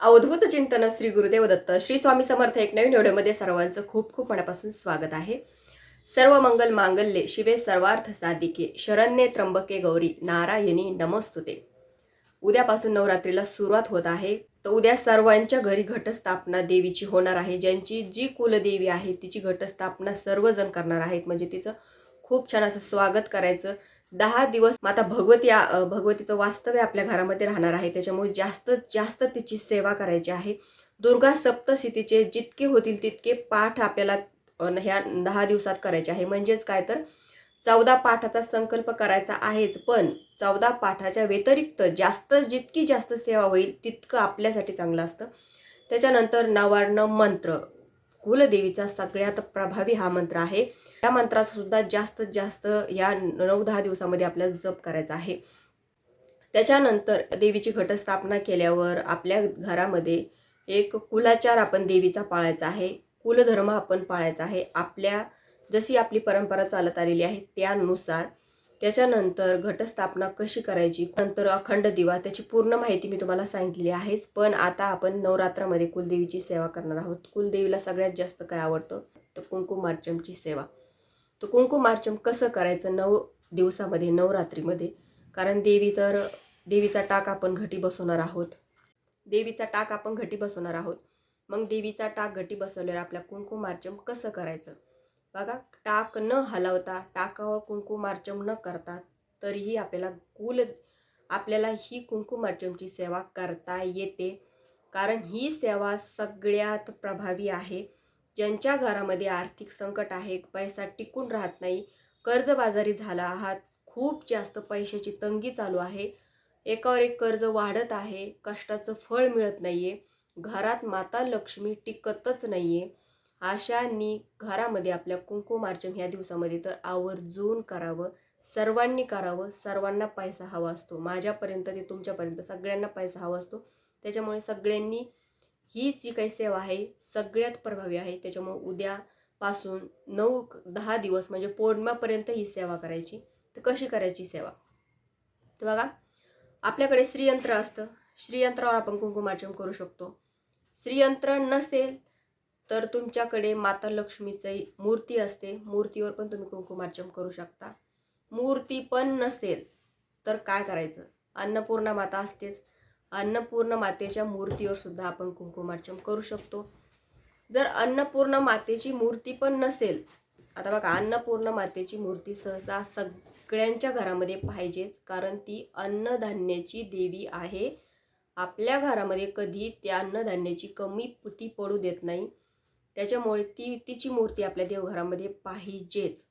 अवधूत चिंतन श्री गुरुदेव दत्त श्री स्वामी समर्थ एक नवीन व्हिडिओमध्ये सर्वांचं खूप खूप मनापासून स्वागत आहे. सर्व मंगल मांगल्ये शिवे सर्वार्थ साधिके शरण्ये त्र्यंबके गौरी नारायणी नमस्तुते. उद्यापासून नवरात्रीला सुरुवात होत आहे. तर उद्या सर्वांच्या घरी घटस्थापना देवीची होणार आहे. ज्यांची जी कुलदेवी आहे तिची घटस्थापना सर्वजण करणार आहेत. म्हणजे तिचं खूप छान असं स्वागत करायचं. दहा दिवस माता भगवती भगवतीचं वास्तव्य आपल्या घरामध्ये राहणार आहे. त्याच्यामुळे जास्त जास्त तिची सेवा करायची आहे. दुर्गा सप्तशतीचे जितके होतील तितके पाठ आपल्याला ह्या दहा दिवसात करायचे आहे. म्हणजेच काय तर चौदा पाठाचा संकल्प करायचा आहेच पण चौदा पाठाच्या व्यतिरिक्त जास्त जितकी जास्त सेवा होईल तितकं आपल्यासाठी चांगलं असतं. त्याच्यानंतर नवार्ण मंत्र. कुलदेवीचा सगळ्यात प्रभावी हा मंत्र आहे. या मंत्राचा सुद्धा जास्तीत जास्त या नऊ दहा दिवसामध्ये आपल्याला जप करायचा आहे. त्याच्यानंतर देवीची घटस्थापना केल्यावर आपल्या घरामध्ये एक कुलाचार आपण देवीचा पाळायचा आहे. कुलधर्म आपण पाळायचा आहे. आपल्या जशी आपली परंपरा चालत आलेली आहे त्यानुसार त्याच्यानंतर घटस्थापना कशी करायची नंतर अखंड दिवा त्याची पूर्ण माहिती मी तुम्हाला सांगितलेली आहेच. पण आता आपण नवरात्रामध्ये कुलदेवीची सेवा करणार आहोत. कुलदेवीला सगळ्यात जास्त काय आवडतं? तर कुंकुमार्चमची सेवा. तर कुंकुमार्चम कसं करायचं नऊ दिवसामध्ये नवरात्रीमध्ये? कारण देवी तर देवीचा टाक आपण घटी बसवणार आहोत. देवीचा टाक आपण घटी बसवणार आहोत. मग देवीचा टाक घटी बसवल्यावर आपल्या कुंकुमार्चम कसं करायचं? बघा टाक न हलवता टाकावर कुंकुमार्चम न करता तरीही आपल्याला कुल आपल्याला ही कुंकुमार्चमची सेवा करता येते. कारण ही सेवा सगळ्यात प्रभावी आहे. ज्यांच्या घरामध्ये आर्थिक संकट आहे पैसा टिकून राहत नाही कर्जबाजारी झाला आहात खूप जास्त पैशाची तंगी चालू आहे एकावर एक कर्ज वाढत आहे कष्टाचं फळ मिळत नाही आहे घरात माता लक्ष्मी टिकतच नाही आहे अशांनी घरामध्ये आपल्या कुंकुमार्चन ह्या दिवसामध्ये तर आवर्जून करावं सर्वांनी करावं सर्वांना पैसा हवा असतो. माझ्यापर्यंत ते तुमच्यापर्यंत सगळ्यांना पैसा हवा असतो. त्याच्यामुळे सगळ्यांनी ही जी काही सेवा आहे सगळ्यात प्रभावी आहे. त्याच्यामुळं उद्यापासून नऊ दहा दिवस म्हणजे पौर्णिमापर्यंत ही सेवा करायची. तर कशी करायची सेवा? तर बघा आपल्याकडे श्रीयंत्र असतं. श्रीयंत्रावर आपण कुंकुमार्चन करू शकतो. श्रीयंत्र नसेल तर तुमच्याकडे माता लक्ष्मीची मूर्ती असते. मूर्तीवर पण तुम्ही कुंकुमार्चन करू शकता. मूर्ती पण नसेल तर काय करायचं? अन्नपूर्णा माता असतेच. अन्नपूर्ण मातेच्या मूर्तीवर सुद्धा आपण कुंकुमार्चन करू शकतो. जर अन्नपूर्ण मातेची मूर्ती पण नसेल आता बघा अन्नपूर्ण मातेची मूर्ती सहसा सगळ्यांच्या घरामध्ये पाहिजेच कारण ती अन्नधान्याची देवी आहे. आपल्या घरामध्ये कधी त्या अन्नधान्याची कमी ती पडू देत नाही. त्याच्यामुळे ती तिची मूर्ती आपल्या देवघरामध्ये पाहिजेच.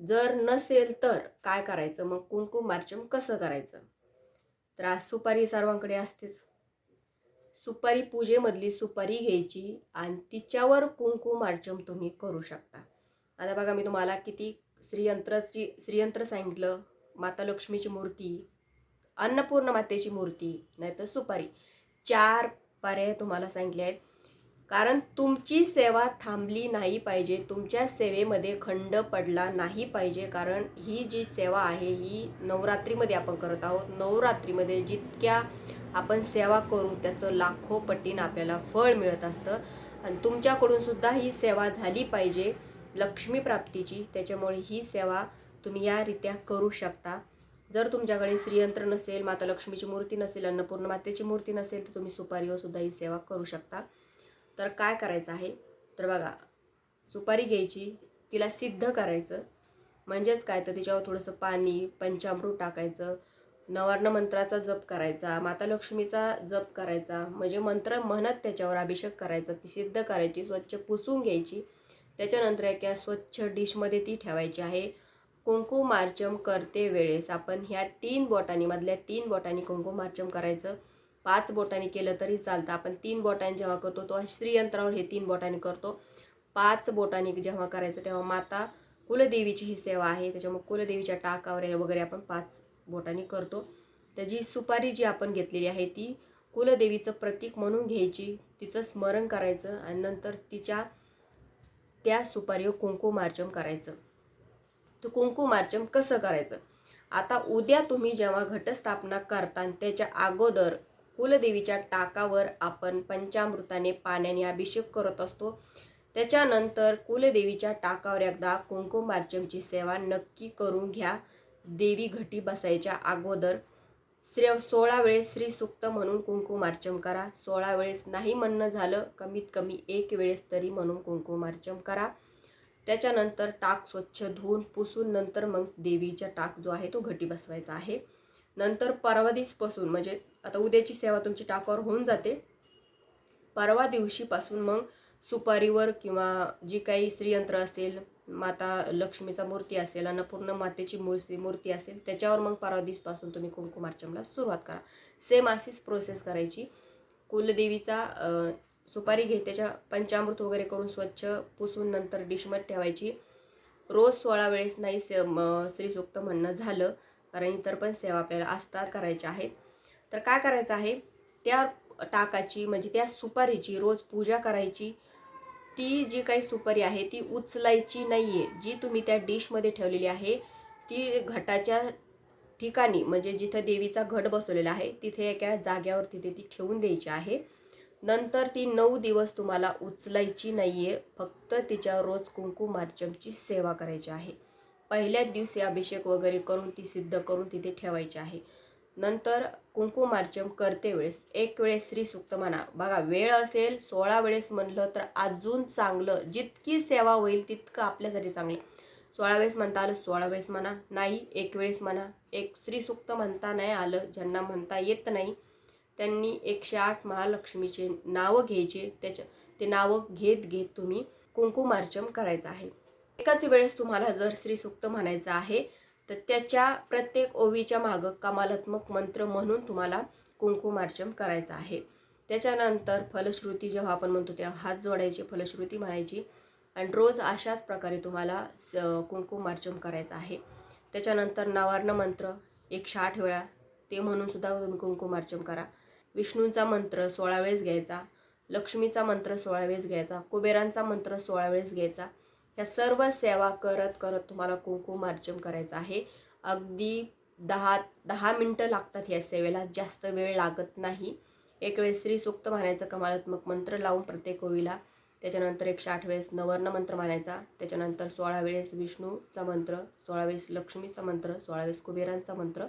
जर नसेल तर काय करायचं? मग कुंकुमार्चन कसं करायचं? तर आज सुपारी सर्वांकडे असतेच. सुपारी पूजेमधली सुपारी घ्यायची आणि तिच्यावर कुंकुम अर्चम तुम्ही करू शकता. आता बघा मी तुम्हाला किती श्रीयंत्राची श्रीयंत्र सांगितलं. माता लक्ष्मीची मूर्ती अन्नपूर्ण मातेची मूर्ती नाहीतर सुपारी. चार पर्याय तुम्हाला सांगितले आहेत. कारण तुमची सेवा थांबली नाही पाहिजे तुमच्या सेवेमध्ये खंड पडला नाही पाहिजे कारण ही जी सेवा आहे ही नवरात्रीमध्ये आपण करत आहोत. नवरात्रीमध्ये जितक्या आपण सेवा करू त्याचं लाखो पटीनं आपल्याला फळ मिळत असतं. आणि तुमच्याकडून सुद्धा ही सेवा झाली पाहिजे लक्ष्मी प्राप्तीची. त्याच्यामुळे ही सेवा तुम्ही या रित्या करू शकता. जर तुमच्याकडे श्रीयंत्र नसेल माता लक्ष्मीची मूर्ती नसेल अन्नपूर्ण मातेची मूर्ती नसेल तर तुम्ही सुपारीवर सुद्धा ही सेवा करू शकता. तर काय करायचं आहे? तर बघा सुपारी घ्यायची तिला सिद्ध करायचं. म्हणजेच काय? तर तिच्यावर थोडंसं पाणी पंचामृत टाकायचं. नवर्ण मंत्राचा जप करायचा माता लक्ष्मीचा जप करायचा म्हणजे मंत्र म्हणत त्याच्यावर अभिषेक करायचा ती सिद्ध करायची स्वच्छ पुसून घ्यायची. त्याच्यानंतर एका स्वच्छ डिशमध्ये ती ठेवायची आहे. कुंकुमार्चम करते वेळेस. आपण ह्या तीन बोटांनी मधल्या तीन बोटांनी कुंकुमार्चम करायचं. पाच बोटांनी केलं तरी चालतं. आपण तीन बोटांनी जेव्हा करतो तो श्रीयंत्रावर हे तीन बोटांनी करतो. पाच बोटांनी जेव्हा करायचं तेव्हा माता कुलदेवीची ही सेवा आहे. त्याच्यामुळे कुलदेवीच्या टाकावर वगैरे आपण पाच बोटांनी करतो. तर जी सुपारी जी आपण घेतलेली आहे ती कुलदेवीचं प्रतीक म्हणून घ्यायची. तिचं स्मरण करायचं आणि नंतर तिच्या त्या सुपारीवर कुंकुमार्चम करायचं. तर कुंकुमार्चम कसं करायचं? आता उद्या तुम्ही जेव्हा घटस्थापना करता त्याच्या अगोदर कुलदेवीच्या टाकावर आपण पंचामृताने पाण्याने अभिषेक करत असतो. त्याच्यानंतर कुलदेवीच्या टाकावर एकदा कुंकुमार्चनची सेवा नक्की करून घ्या. देवी घटी बसायच्या अगोदर श्री सोळा वेळेस श्री सुक्त म्हणून कुंकुमार्चम करा. सोळा वेळेस नाही म्हणणं झालं कमीत कमी एक वेळेस तरी म्हणून कुंकुमार्चम करा. त्याच्यानंतर टाक स्वच्छ धुवून पुसून नंतर मग देवीचा टाक जो आहे तो घटी बसवायचा आहे. नंतर परवा दिसपासून म्हणजे आता उद्याची सेवा तुमची टाकावर होऊन जाते. परवा दिवशीपासून मग सुपारीवर किंवा जी काही श्रीयंत्र असेल माता लक्ष्मीचा मूर्ती असेल अन्नपूर्ण मातेची मूर्ती मूर्ती असेल त्याच्यावर मग परवा दिवसपासून तुम्ही कुंकुमार्चमला सुरुवात करा. सेम अशीच प्रोसेस करायची. कुलदेवीचा सुपारी घे त्याच्या पंचामृत वगैरे करून स्वच्छ पुसून नंतर डिशमध्ये ठेवायची. रोज सोळा वेळेस नाही से म- श्रीसूक्त म्हणणं झालं. कारण इतर पण सेवा आपल्याला असतात करायच्या आहेत. तर काय करायचं आहे? त्या टाकाची म्हणजे त्या सुपारीची रोज पूजा करायची. ती जी काही सुपारी आहे ती उचलायची नाही आहे जी तुम्ही त्या डिशमध्ये ठेवलेली आहे ती घटाच्या ठिकाणी म्हणजे जिथं देवीचा घट बसवलेला आहे तिथे एका जाग्यावर तिथे ती ठेवून द्यायची आहे. नंतर ती नऊ दिवस तुम्हाला उचलायची नाही आहे फक्त तिच्यावर रोज कुंकुमार्चनची सेवा करायची आहे. पहिल्याच दिवशी अभिषेक वगैरे करून ती सिद्ध करून तिथे ठेवायची आहे. नंतर कुंकुमार्चन करते वेळेस. एक वेळेस श्री सुक्त म्हणा बघा वेळ असेल सोळा वेळेस म्हणलं तर अजून चांगलं. जितकी सेवा होईल तितकं आपल्यासाठी चांगलं. सोळा वेळेस म्हणता आलं सोळा वेळेस म्हणा. नाही एक वेळेस म्हणा. एक श्री सुक्त म्हणता नाही आलं ज्यांना म्हणता येत नाही त्यांनी एकशे आठ महालक्ष्मीचे नावं घ्यायचे. त्याच्या ते नावं घेत घेत तुम्ही कुंकुमार्चन करायचं आहे. एकाच वेळेस तुम्हाला जर श्रीसुक्त म्हणायचं आहे तर त्याच्या प्रत्येक ओवीच्या मागं कमालात्मक मंत्र म्हणून तुम्हाला कुंकुमार्चन करायचं आहे. त्याच्यानंतर फलश्रुती जेव्हा आपण म्हणतो तेव्हा हात जोडायचे फलश्रुती म्हणायची आणि रोज अशाच प्रकारे तुम्हाला स कुंकुमार्चन करायचं आहे. त्याच्यानंतर नवार्ण मंत्र एकशे आठ वेळा ते म्हणून सुद्धा तुम्ही कुंकुमार्चन करा. विष्णूंचा मंत्र सोळा वेळेस घ्यायचा लक्ष्मीचा मंत्र सोळा वेळेस घ्यायचा कुबेरांचा मंत्र सोळा वेळेस घ्यायचा ह्या सर्व सेवा करत करत तुम्हाला कुंकुमार्चन करायचं आहे. अगदी दहा दहा मिनटं लागतात ह्या सेवेला जास्त वेळ लागत नाही. एक वेळेस स्त्री सुक्त म्हणायचं कमालात्मक मंत्र लावून प्रत्येक ओवीला. त्याच्यानंतर एकशे आठ वेळेस नवर्ण मंत्र म्हणायचा. त्याच्यानंतर सोळा वेळेस विष्णूचा मंत्र सोळा वेळेस लक्ष्मीचा मंत्र सोळा वेळेस कुबेरांचा मंत्र.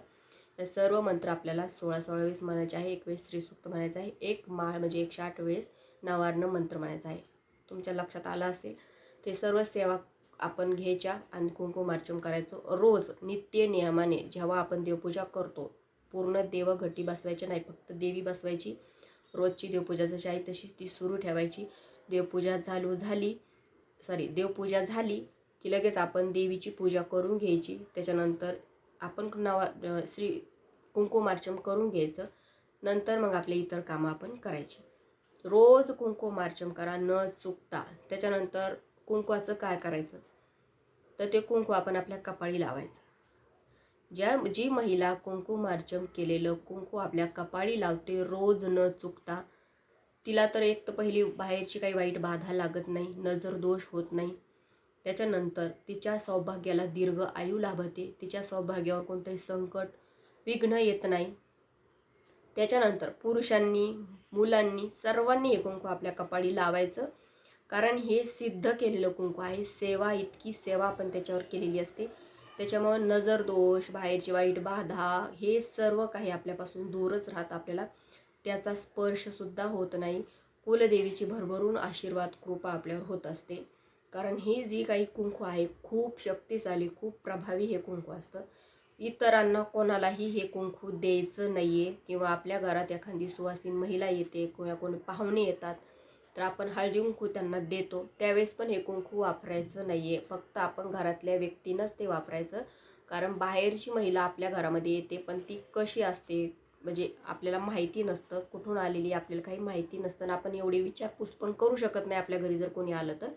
हे सर्व मंत्र आपल्याला सोळा सोळा वेळेस म्हणायचे आहे. एक वेळेस श्रीसूक्त म्हणायचं आहे. एक माळ म्हणजे एकशे आठ वेळेस नवार्ण मंत्र म्हणायचा आहे. तुमच्या लक्षात आलं असेल? ते सर्व सेवा आपण घ्यायच्या आणि कुंकुमार्चन करायचं. रोज नित्य नियमाने जेव्हा आपण देवपूजा करतो पूर्ण देव घटी बसवायची नाही फक्त देवी बसवायची. रोजची देवपूजा जशी आहे तशीच ती सुरू ठेवायची. देवपूजा चालू झाली सॉरी देवपूजा झाली की लगेच आपण देवीची पूजा करून घ्यायची. त्याच्यानंतर आपण नावा श्री श्री कुंकुमार्चन करून घ्यायचं. नंतर मग आपले इतर कामं आपण करायची. रोज कुंकुमार्चन करा न चुकता. त्याच्यानंतर कुंकवाचं काय करायचं? तर ते कुंकू आपण आपल्या कपाळी लावायचं. ज्या जी महिला कुंकुमार्चन केलेलं कुंकू आपल्या कपाळी लावते रोज न चुकता तिला तर एक तर पहिली बाहेरची काही वाईट बाधा लागत नाही नजर दोष होत नाही. त्याच्यानंतर तिच्या सौभाग्याला दीर्घ आयु लाभते. तिच्या सौभाग्यावर कोणतंही संकट विघ्न येत नाही. त्याच्यानंतर पुरुषांनी मुलांनी सर्वांनी हे कुंकू आपल्या कपाळी लावायचं. कारण हे सिद्ध केलेलं कुंकू आहे. सेवा इतकी सेवा आपण त्याच्यावर केलेली असते. त्याच्यामुळं नजर दोष बाहेरची वाईट बाधा हे सर्व काही आपल्यापासून दूरच राहत आपल्याला. त्याचा स्पर्शसुद्धा होत नाही. कुलदेवीची भरभरून आशीर्वाद कृपा आपल्यावर होत असते. कारण हे जी काही कुंकू आहे खूप शक्तिशाली खूप प्रभावी हे कुंकू असतं. इतरांना कोणालाही हे कुंकू द्यायचं नाही आहे किंवा आपल्या घरात एखादी सुवासीन महिला येते किंवा कोणी पाहुणे येतात तर आपण हळदी कुंकू त्यांना देतो. त्यावेळेस पण हे कुंकू वापरायचं नाही आहे फक्त आपण घरातल्या व्यक्तीनंच ते वापरायचं. कारण बाहेरची महिला आपल्या घरामध्ये येते पण ती कशी असते म्हणजे आपल्याला माहिती नसतं. कुठून आलेली आपल्याला काही माहिती नसतं आपण एवढी विचारपूस पण करू शकत नाही आपल्या घरी जर कोणी आलं तर.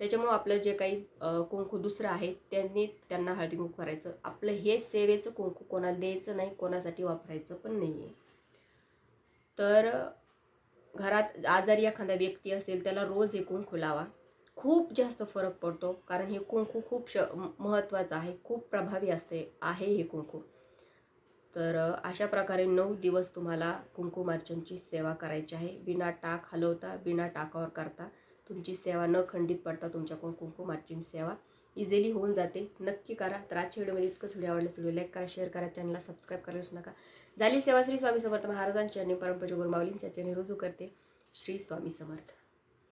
त्याच्यामुळं आपलं जे काही कुंकू दुसरं आहे त्यांनी त्यांना हळदी कुंकू करायचं. आपलं हे सेवेचं कुंकू कोणाला द्यायचं नाही कोणासाठी वापरायचं पण नाही आहे तर घरात आजारी एखादा व्यक्ती असेल त्याला रोज हे कुंकू लावा. खूप जास्त फरक पडतो कारण हे कुंकू खूप श महत्त्वाचं आहे. खूप प्रभावी असते आहे हे कुंकू. तर अशा प्रकारे नऊ दिवस तुम्हाला कुंकुमार्चनची सेवा करायची आहे. बिना टाक हलवता बिना टाकावर करता तुमची सेवा न खंडित पडता तुमच्याकडून कुंकुमार्चन सेवा इझिली होऊन जाते. नक्की करा. तर आजच्या व्हिडिओमध्ये इतकंच व्हिडिओ आवडल्यास व्हिडिओ लाईक करा शेअर करा चॅनलला सबस्क्राईब करायला नका. झाली सेवा श्री स्वामी समर्थ महाराजांची आणि परमपूज गुरुमावलींच्या चरणी रुजू करते श्री स्वामी समर्थ.